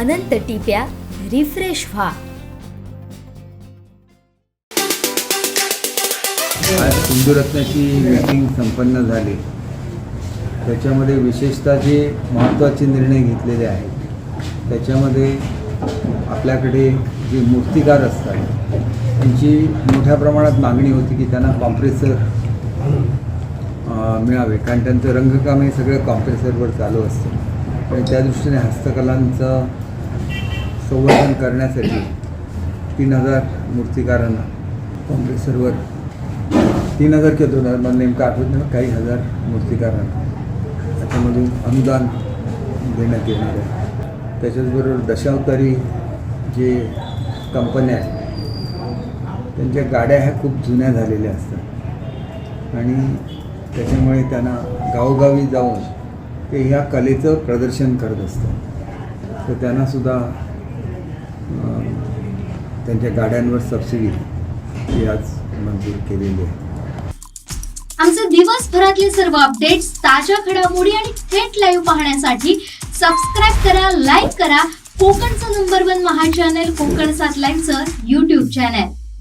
अनंत टिप्या refresh व्हा. आज सिंधुरत्नाची meeting संपन्न झाली. त्याच्यामध्ये विशेषतः जे महत्त्वाचे निर्णय घेतलेले आहेत त्याच्यामध्ये आपल्याकडे जे मूर्तिकार असतात त्यांची मोठ्या प्रमाणात मागणी होती की त्यांना कॉम्प्रेसर मिळावे. कारण त्यांचं रंगकाम हे सगळं कॉम्प्रेसरवर चालू असतं. आणि त्या दृष्टीने हस्तकलांचं संवर्धन करण्यासाठी तीन हजार मूर्तिकारांना कॉम्प्रेसरवर तीन हजार किंवा दोन हजार मला नेमकं आठवत नाही काही हजार मूर्तिकारांना. त्याच्यामधून अनुदान देण्यात येणार आहे. त्याच्याचबरोबर दशावतारी जे कंपन्या आहेत त्यांच्या गाड्या ह्या खूप जुन्या झालेल्या असतात. आणि त्याच्यामुळे त्यांना गावोगावी जाऊन ते ह्या कलेचं प्रदर्शन करत असतात. तर त्यांनासुद्धा त्यांच्या गाड्यांवर सबसिडी ही आज मंजूर केलेली आहे. आमचे दिवसभरातले सर्व अपडेट्स ताज्या घडामोडी आणि थेट लाईव्ह पाहण्यासाठी सबस्क्राईब करा लाईक करा. कोकणचं नंबर वन महा चॅनल कोकण सात लाईव्हचं युट्यूब चॅनल